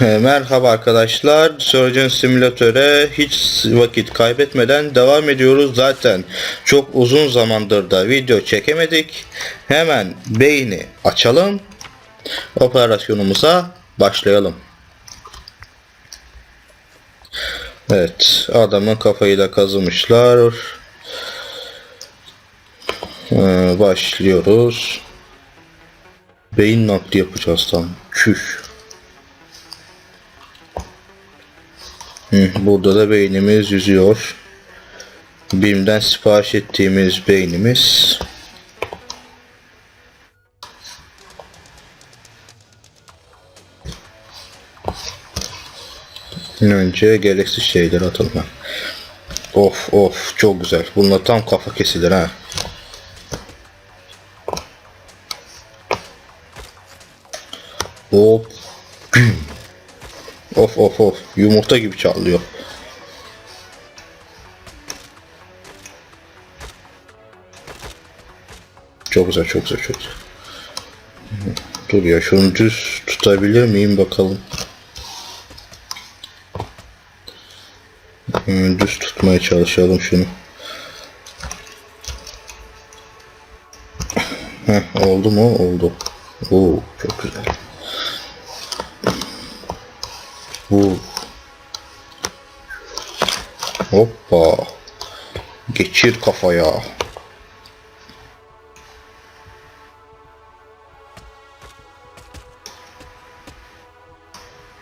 Merhaba arkadaşlar. Surgeon Simülatör'e hiç vakit kaybetmeden devam ediyoruz. Zaten çok uzun zamandır da video çekemedik. Hemen beyni açalım. Operasyonumuza başlayalım. Evet, adamın kafayı da kazımışlar. Ee, başlıyoruz. Beyin nakli yapacağız tam. Çüş. Burada da beynimiz yüzüyor. BİM'den sipariş ettiğimiz beynimiz. Önce gereksiz şeyler atalım. Of of çok güzel. Bununla tam kafa kesilir ha. Hop. Of of of. Yumurta gibi çağlıyor. Çok güzel çok güzel çok güzel. Dur ya şunu düz tutabilir miyim bakalım. Düz tutmaya çalışalım şunu. Heh, oldu mu? Oldu. Oo, çok güzel. Bu. Hoppa. Geçir kafaya.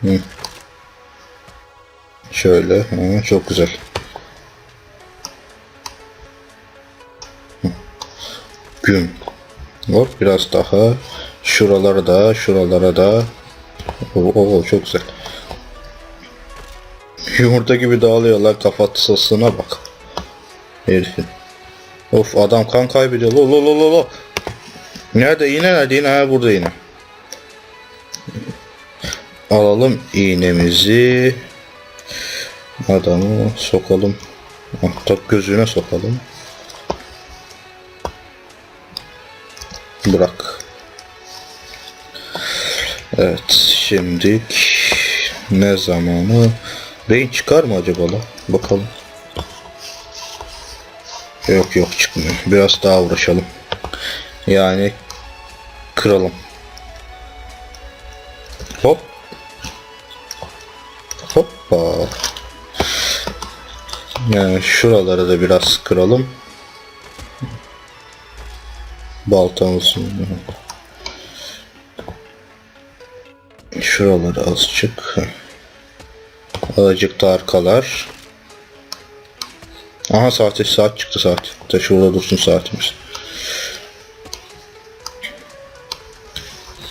Hı. Şöyle. Ha, çok güzel. Hı. Gün. Hop biraz daha. Şuralara da, şuralara da. Oo, oo, çok güzel. Yumurta gibi dağılıyorlar kafatasına bak. Herifin. Of adam kan kaybediyor. Lo lo lo lo lo. Nerede iğne nerede iğne ha burada iğne. Alalım iğnemizi. Adamı sokalım. Hatta gözüne sokalım. Bırak. Evet şimdi ne zamanı beyin çıkar mı acaba la? Bakalım. Yok yok çıkmıyor. Biraz daha uğraşalım. Yani kıralım. Hop. Hoppa. Yani şuraları da biraz kıralım. Baltamız. Şuraları azıcık. Azıcık da arkalar. Aha saat saat çıktı saat. Da şurada dursun saatimiz.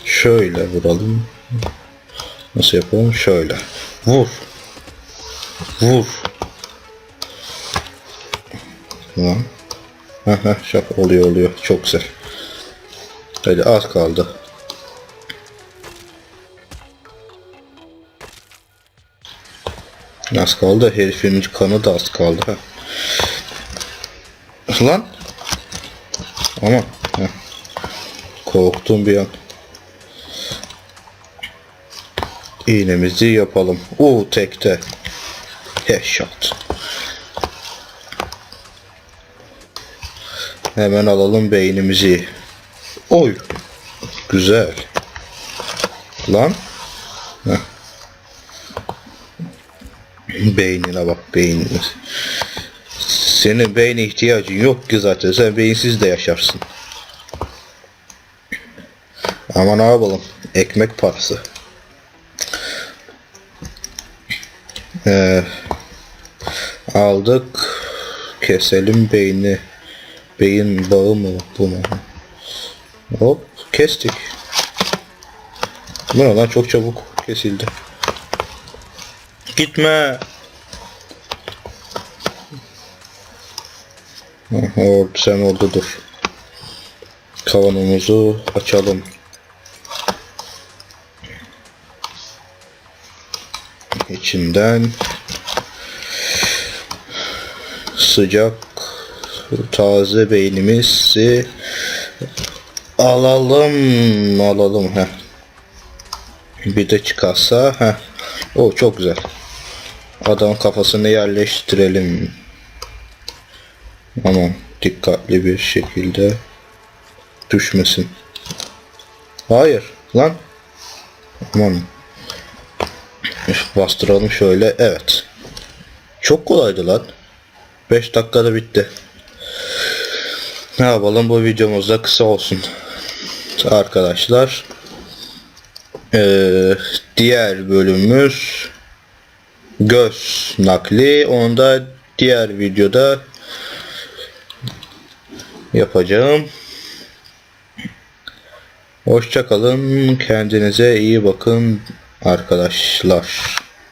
Şöyle vuralım. Nasıl yapalım? Şöyle. Vur. Vur. Tamam. Aha, şap oluyor oluyor. Çok güzel. Hadi az kaldı. Az kaldı. Herifin kanı da az kaldı. Lan. Ama. Korktum bir an. İğnemizi yapalım. U tekte. Headshot. Hemen alalım beynimizi. Oy. Güzel. Lan. Heh. Beynine bak beynine. Senin beyne ihtiyacın yok ki zaten. Sen beyinsiz de yaşarsın. Ama ne yapalım? Ekmek parası. Ee, aldık. Keselim beyni. Beyin bağı mı bu mu? Hop kestik. Bu lan çok çabuk kesildi. Gitme. Or sen orada dur. Kavanumuzu açalım. İçinden sıcak taze beynimizi alalım alalım ha. Bir de çıkarsa heh, O çok güzel. Adam kafasını yerleştirelim. Aman dikkatli bir şekilde düşmesin. Hayır lan. Aman. Bastıralım şöyle. Evet. Çok kolaydı lan. 5 dakikada bitti. Ne yapalım bu videomuz da kısa olsun. Arkadaşlar. Ee, diğer bölümümüz göz nakli. Onu da diğer videoda yapacağım. Hoşçakalın. Kendinize iyi bakın arkadaşlar.